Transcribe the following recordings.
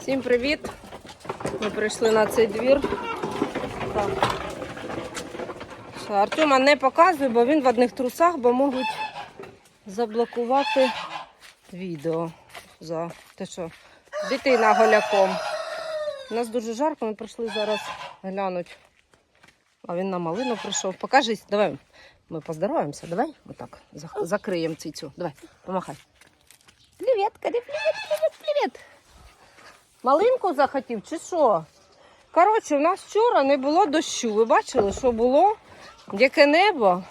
Всім привіт! Ми прийшли на цей двір. Артема не показує, бо він в одних трусах, бо можуть заблокувати відео за те, що дитина голяком. У нас дуже жарко, ми прийшли зараз глянути. А він на малину прийшов. Покажись, давай. Ми поздороваємося, давай. Отак. зак- Закриємо цицю. Давай, помахай. Привіт, привіт, привіт, привіт. Малинку захотів чи що? Коротше, у нас вчора не було дощу. Ви бачили, що було? Яке небо?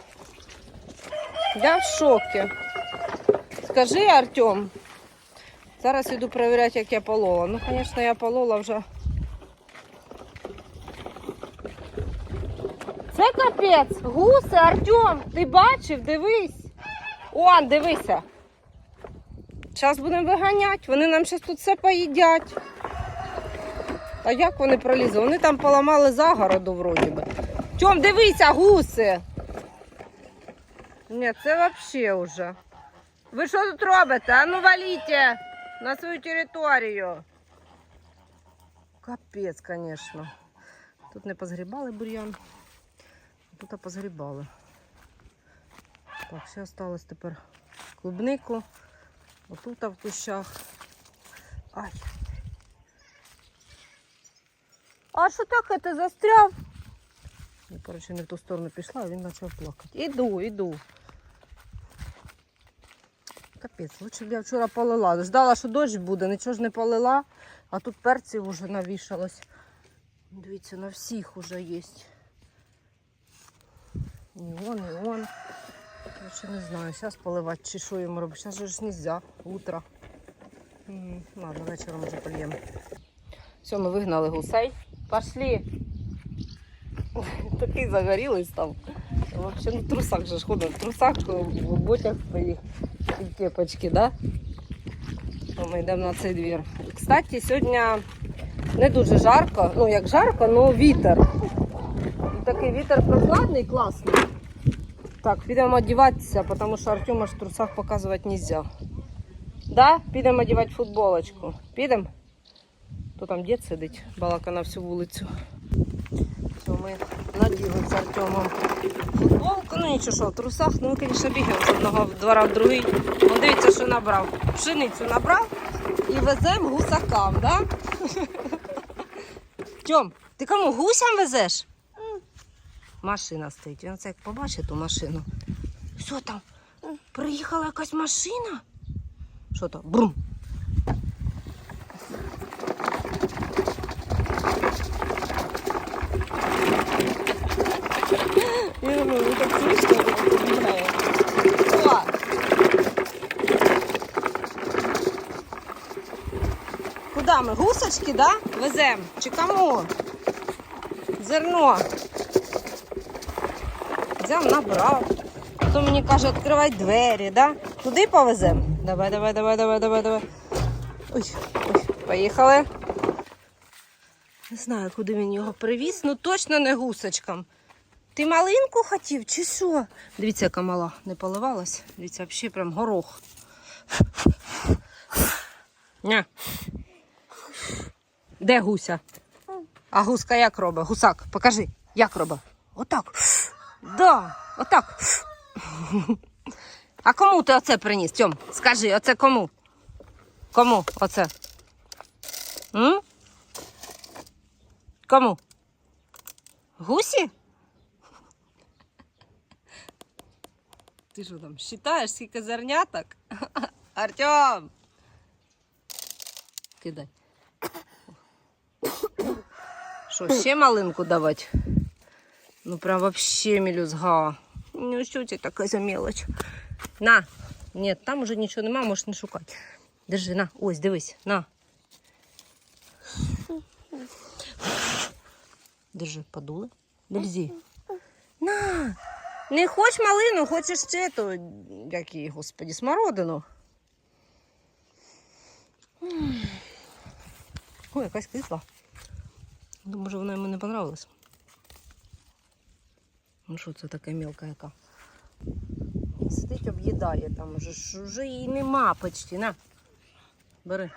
Я в шокі. Скажи, Артем. Зараз іду перевіряти, як я полола. Ну, звісно, я полола вже. Це капець. Гуси, Артем, ти бачив, дивись. Он, дивися. Зараз будемо виганяти. Вони нам зараз тут все поїдять. А як вони пролізли? Вони там поламали загороду вроді би. Тьом, дивися, гуси. Ні, це взагалі вже. Ви що тут робите? А ну валіть на свою територію. Капець, звісно. Тут не позгрібали бур'ян, а тут позгрібали. Так, ще осталось тепер клубнику. Отут в кущах. Ай. А що таке ти застряв? Я, коротше, не в ту сторону пішла, а він почав плакати. Іду, іду. Капець, лучше б я вчора полила. Ждала, що дощ буде, нічого ж не полила, а тут перців вже навішалось. Дивіться, на всіх уже є. І он, і он. Короче, не знаю, зараз поливати чи що йому робити. Зараз ж нельзя, утро. Ладно, вечором вже польємо. Все, ми вигнали гусей. Пошли. Такий загорілий став. Вообще ну, в трусах же ж в трусах, в ботях своїх і в кепочки, да? То Ми йдемо на цей двір. Кстати, сьогодні не дуже жарко. Ну, як жарко, але вітер. І такий вітер прохладний, класний. Так, підемо одягатися, тому що Артема ж в трусах показувати не можна. Да? Підемо одягати футболочку. Підемо? То там дід сидить, балака на всю вулицю. Все, ми наділи з Артемом футболку. Ну нічого, що в трусах. Ну, звісно, бігаємо з одного двора в другий. Ну, дивіться, що набрав. Пшеницю набрав і веземо гусакам, да? Тьом, ти кому гусям везеш? Машина стоїть. Він це як побачить ту машину. Що там? Приїхала якась машина? Що там? Брум. Я думаю, ви так як побігає. О! Куди ми? Гусочки, да? Веземо? Чи кому? Зерно. Взяв, набрав. Хто мені каже, відкривай двері, да? Туди повеземо? Давай, давай, давай, давай, давай, давай. Ой, ой, поїхали. Не знаю, куди він його привіз, ну точно не гусочкам. Ти малинку хотів чи що? Дивіться, яка мала не поливалась. Дивіться, взагалі прям горох. Ня. Де гуся? А гуска як робить? Гусак, покажи, як робить. Отак. Да, отак. А кому ти оце приніс? Тьом, скажи, оце кому? Кому оце? М? Кому? Гусі? Ти що там, считаєш, скільки зерняток? Артем! Кидай. Що, ще малинку давати? Ну прям вообще мелюзга. Ну що це така за мелоч? На. Ні, там уже нічого нема, можеш не шукати. Держи, на, ось, дивись, на. Держи, подули. Держи. На. Не хоч малину, хочеш ще то, як її, господі, смородину. Ой, якась кисла. Може вона йому не понравилась. Ну що це таке мілка яка? Сидить, об'їдає там уже, ж- вже її нема почти. На. Бери.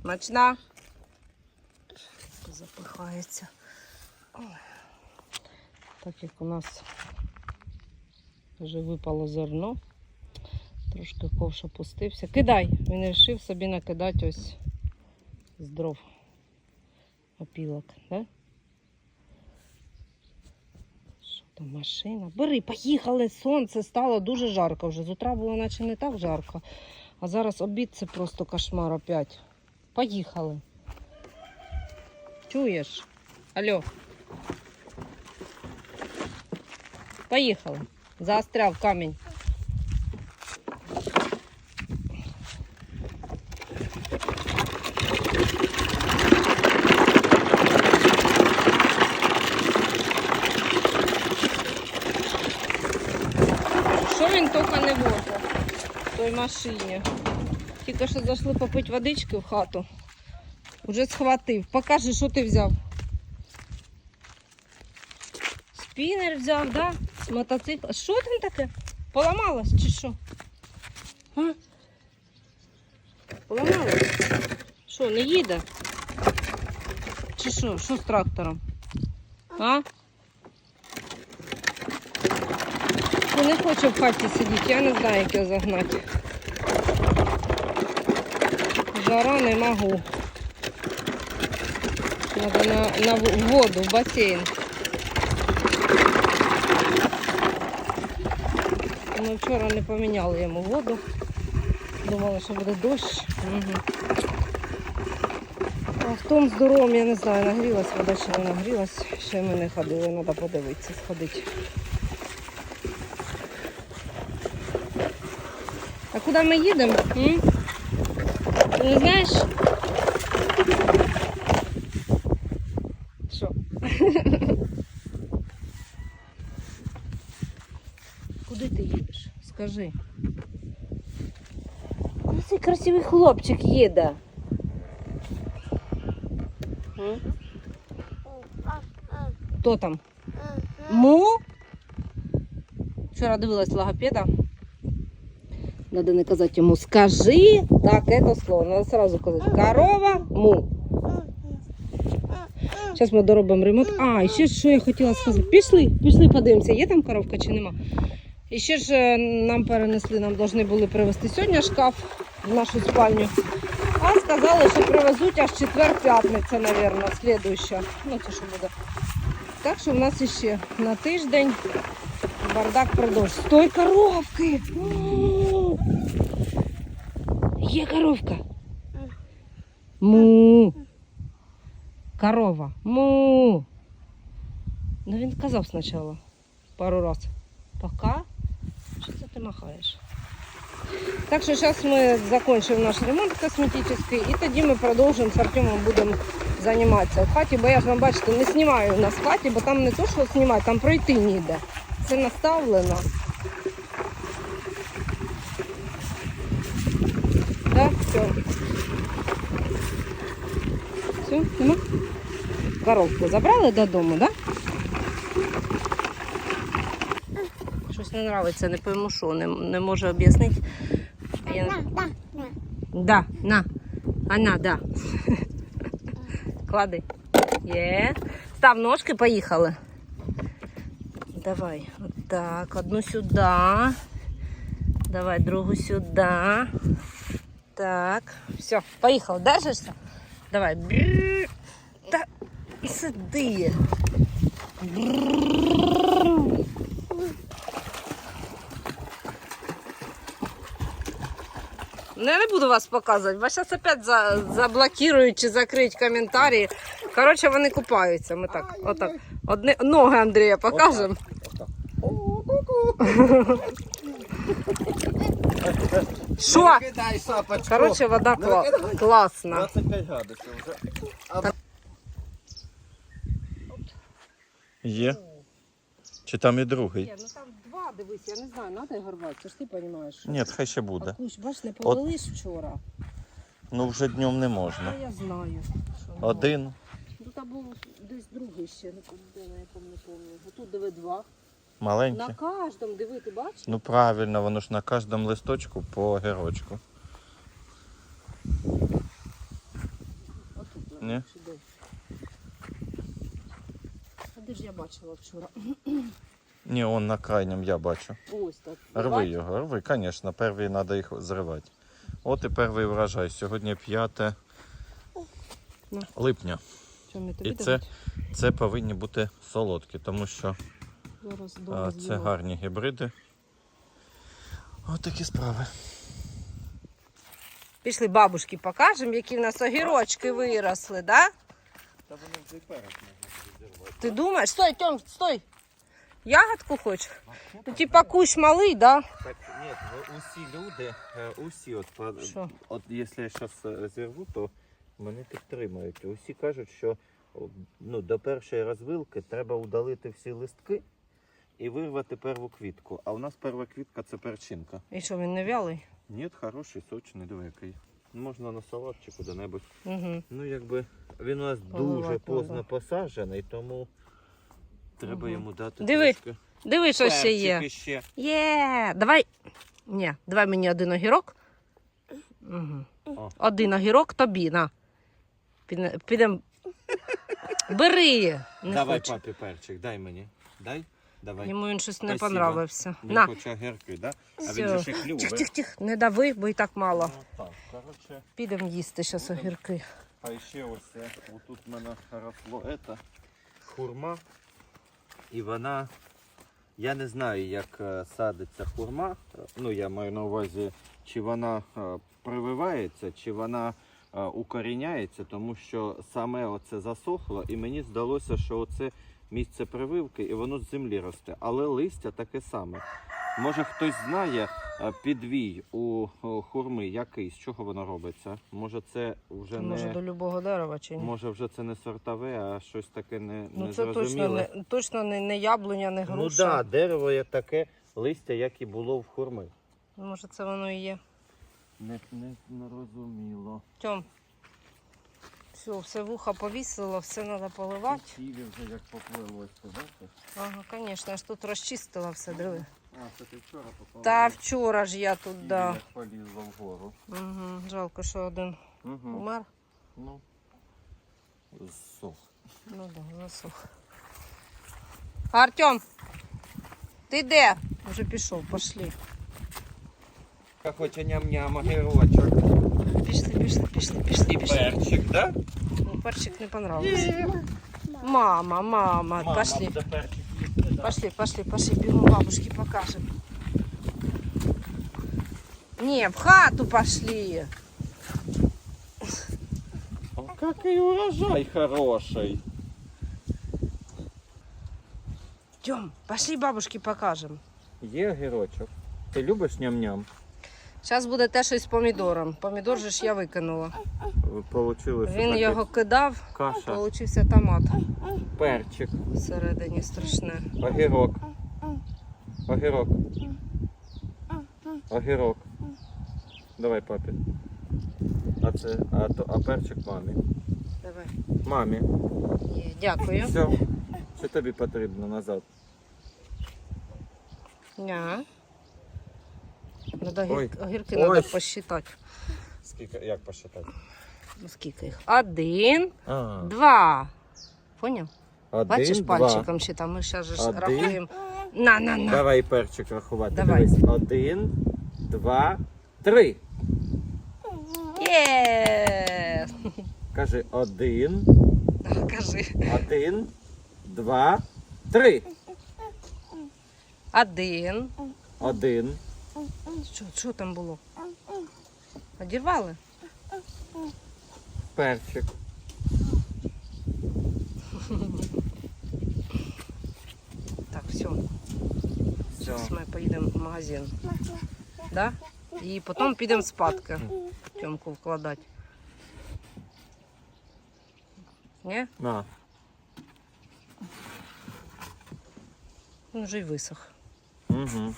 Смачна. Запихається. Ой. Так як у нас вже випало зерно. Трошки ковш опустився. Кидай! Він вирішив собі накидати ось з дров опілок, да? Що там машина? Бери, поїхали, сонце стало дуже жарко вже. З утра було наче не так жарко. А зараз обід це просто кошмар опять. Поїхали. Чуєш? Алло. Поїхали. Заостряв камінь. Що він тільки не возить в той машині? Тільки що зайшли попити водички в хату. Уже схватив. Покажи, що ти взяв. Спінер взяв, да? З мотоцикла. Що там таке? Поламалось чи що? А? Поламалось? Що, не їде? Чи що? Що з трактором? А? Ну, не хочу в хаті сидіти, я не знаю, як його загнати. Жара не можу. Надо на, на воду, в басейн. Ми вчора не поміняли йому воду. Думали, що буде дощ. Угу. А в тому здоров'ям, я не знаю, нагрілась вода чи не нагрілась. Ще ми не ходили, треба подивитися, сходити. А куди ми їдемо? не знаєш? Що? Куди ти Скажи. Куди цей красивий хлопчик їде? Хто там? Му? Вчора дивилась логопеда. Надо не казати йому скажи так, это слово. Надо сразу казати корова му. Зараз ми доробимо ремонт. А, ще що я хотіла сказати. Пішли, пішли, подивимося, є там коровка чи нема. І ще ж е, нам перенесли, нам повинні були привезти сьогодні шкаф в нашу спальню. А сказали, що привезуть аж четвер-п'ятниця, мабуть, слідуюча. Ну, це що буде. Так що в нас іще на тиждень бардак продовж. Стой коровки! Є коровка. Му. Корова. Му. Ну він казав спочатку пару раз. Пока. Ти махаєш? Так що зараз ми закінчимо наш ремонт косметичний і тоді ми продовжимо з Артемом будемо займатися в хаті, бо я ж вам бачите, не знімаю нас в хаті, бо там не то, що знімати, там пройти ніде. Це наставлено. Да, все. Все, нема? Коровку забрали додому, да? Не подобається, не пойму, що, не, не можу об'яснити. Я... Да, на. Она, да. Клади. Є. Став ножки, поїхали. Давай. Так. Одну сюди. Давай другу сюди. Так. Все, поїхав. Держишся? Давай. Та сиди. Бррр. Я не буду вас показувати, бо зараз опять за, заблокують чи закриють коментарі. Коротше, вони купаються. Ми так, отак. Одне, ноги Андрія покажемо. Що? Коротше, вода Ну, кла- класна. 25 градусів вже. Є? Чи там і другий? Дивись, я не знаю, треба його рвати, це ж ти розумієш. Ні, хай ще А буде. куш, бач, не повели ж вчора. Ну вже днем не А можна. я знаю. що не Один. Ну там був десь другий ще, не пам'ятаю, на якому не пам'ятаю. Тут диви два. На Маленький. кожному, диви, ти бачиш? Ну правильно, воно ж на кожному листочку по огірочку. Ні? Чи де? А де ж я бачила вчора? Ні, он на крайньому я бачу. Ось так. Рви його, рви, звісно, перший треба їх зривати. От і перший врожай. Сьогодні 5 липня. Чому я тобі І це, це повинні бути солодкі, тому що Зараз а, це гарні гібриди. От такі справи. Пішли бабушки покажемо, які в нас огірочки виросли, да? Та воно вже й перед. Ти думаєш? Стой, Тьом, стой. Ягодку хочеш? Ну, типа кущ малий, да? Так, ні, усі люди, е, усі, от, Що? от якщо я зараз зірву, то мене підтримують. Усі кажуть, що ну, до першої розвилки треба удалити всі листки і вирвати перву квітку. А у нас перша квітка це перчинка. І що, він не вялий? Ні, хороший, сочний, який. Можна на салат чи куди-небудь. Угу. Ну, якби він у нас Поливати дуже поздно треба. посаджений, тому треба йому дати Диви, трошки. Диви, що ще є. Ще. Є, давай. Ні, давай мені один огірок. Угу. О. Один огірок тобі, на. Піде- Підем. Бери. Не Давай хоче. папі перчик, дай мені. Дай. Давай. Йому він щось не Спасибо. понравився. Він На. хоче гірки, да? А він же ще клюве. Тих, тих, тих. Не дави, бо і так мало. Ну, так. Підемо їсти зараз огірки. А ще ось це, отут в мене росло это, хурма. І вона, я не знаю, як е, садиться хурма. Ну, я маю на увазі, чи вона е, прививається, чи вона е, укоріняється, тому що саме оце засохло, і мені здалося, що оце місце прививки, і воно з землі росте. Але листя таке саме. Може хтось знає е, підвій у хурми, який, з чого воно робиться? Може це вже Може не до любого дерева чи ні? може вже це не сортове, а щось таке не, Ну не це точно не, точно не, не яблуня, не Ну так, да, дерево є таке листя, як і було в хурми. Може це воно і є. Не, не, не розуміло. Тьом. Все, все вуха повісило, все треба поливати. Ківі вже як поплилось, бачиш? Ага, звісно, я ж тут розчистила все, диви. А, це ти вчора попала. Та вчора ж я тут, да. Як полізло вгору. Угу. Жалко, що один Угу. умер. Ну, зсох. Ну да, засух. Артем, ти де? Вже пішов, пошли. Я хочу ням-ням огірочок. Пішли, пішли, пішли, пішли, І пішли. перчик, да? Ну, перчик не понравився. Мама, мама, Мама пошли. буде перчик їсти, да? Пошли, пошли, пошли, бегом бабушке покажем. Не, в хату пошли. О, какой урожай хороший. Идем, пошли бабушке покажем. Є огірочок. Ти любиш ням-ням? Зараз буде те, що із помідором. Помідор же ж я викинула. Получилось Він таке його кидав, каша, получився томат. Перчик, Всередині страшне. огірок. Огірок. Огірок. Давай папі. А це, а, то, а перчик мамі. Давай. Мамі. Є, дякую. Все. Що тобі потрібно назад? Ня. Надо Ой. огір- огірки Ой. треба посчитати. Скільки, як посчитати? Ну, Скільки їх? Один, А, два. Поняв? Один, Бачиш два. пальчиком ще там, ми же ж Один. рахуємо. На, на, на. Давай перчик рахувати. Давай. Дивись. Один, два, три. Є! Кажи один, Кажи. один, два, три. Один. Один. Що, що там було? Одірвали? Перчик. Все. Зараз ми поїдемо в магазин. Да? І потім підемо спадки. Тьомку вкладати. Ні? На. Він вже й висох. Угу.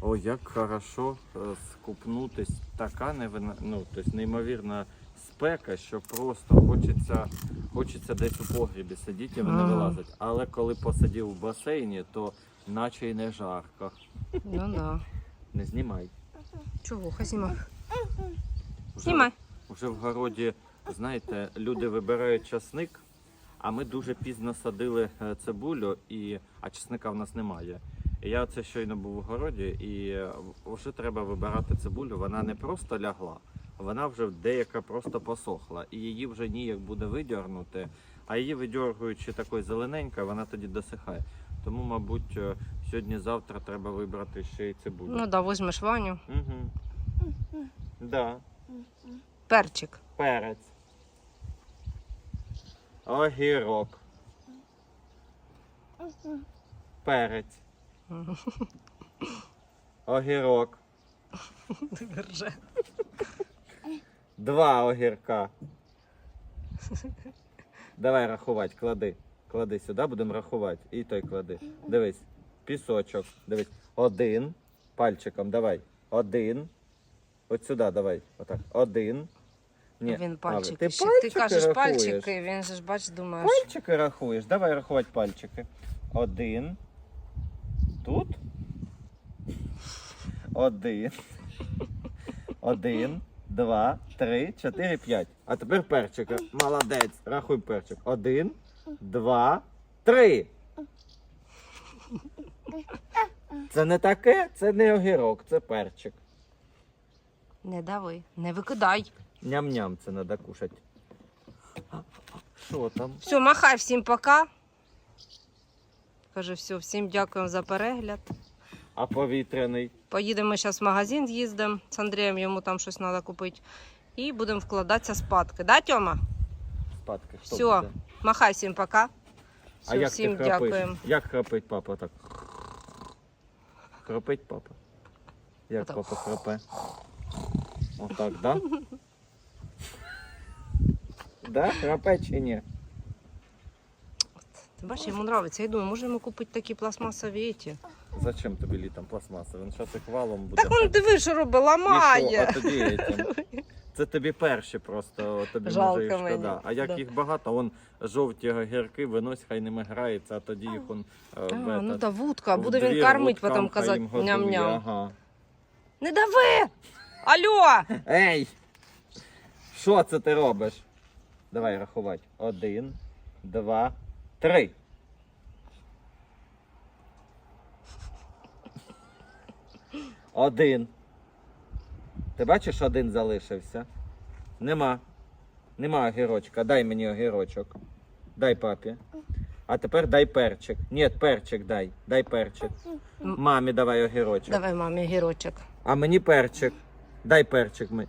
О, як хорошо е, скупнутись. Така невина... ну, тобто неймовірна спека, що просто хочеться, хочеться десь у погрібі сидіти і вони Ага. вилазять. Але коли посидів в басейні, то наче й не жарко. Ну да. Не знімай. Чого, хай знімай. Вже- Знімай. Вже в городі Знаєте, люди вибирають часник, а ми дуже пізно садили е, цибулю, і... а часника в нас немає. І я це щойно був у городі, і е, вже треба вибирати цибулю. Вона не просто лягла, вона вже деяка просто посохла. І її вже ніяк буде видергнути, а її видергуючи такою зелененькою, вона тоді досихає. Тому, мабуть, е, сьогодні-завтра треба вибрати ще й цибулю. Ну да, візьмеш Ваню. Угу. Да. Перчик. Перець. Огірок. Перець. Огірок. Держи. Два огірка. Давай рахувати, клади. Клади сюди, будемо рахувати. І той клади. Дивись. Пісочок. Дивись. Один. Пальчиком давай. Один. От сюди давай. Отак. Один. Ні. Він пальчики. ти ще. пальчики Ти кажеш рахуєш? пальчики, він же ж бач, думаєш. Пальчики рахуєш. Давай рахувати пальчики. Один. Тут. Один. Один. Два, три, чотири, п'ять. А тепер перчики. Молодець. Рахуй перчик. Один, два, три. Це не таке, це не огірок, це перчик. Не дави, не викидай. Ням-ням, це треба кушати. Що там? Все, махай всім пока. Кажи, все, всім дякуємо за перегляд. А повітряний. Поїдемо зараз в магазин, з'їздимо з Андрієм, йому там щось треба купити. І будемо вкладатися спадки. Да, Тьома? Спадки. Хто Всьо. буде? Махай всім пока. А як всім ти дякуємо. Як храпить папа так? Храпить папа. Як Отак. папа храпе? Отак, да? Да? Храпе чи ні? Ти бачиш, йому подобається. Я думаю, може йому купити такі пластмасові ті. Зачем тобі літом пластмаса? Він зараз їх валом буде. Так он диви, що робить, І що? А ламає. тобі? Це тобі перші просто, тобі Жалко може і шкода. мені, А як да. їх багато, вон жовті огірки винось, хай ними грається, а тоді їх он е, А, в ну та вудка, буде він кормить, потім казати ням-ням. Ага. Не дави! Алло! Ей! Що це ти робиш? Давай рахувати. Один, два, три. Один. Ти бачиш, один залишився? Нема. Нема огірочка. Дай мені огірочок. Дай папі. А тепер дай перчик. Ні, перчик дай. Дай перчик. Мамі давай огірочок. Давай мамі огірочок. А мені перчик. Дай перчик ми.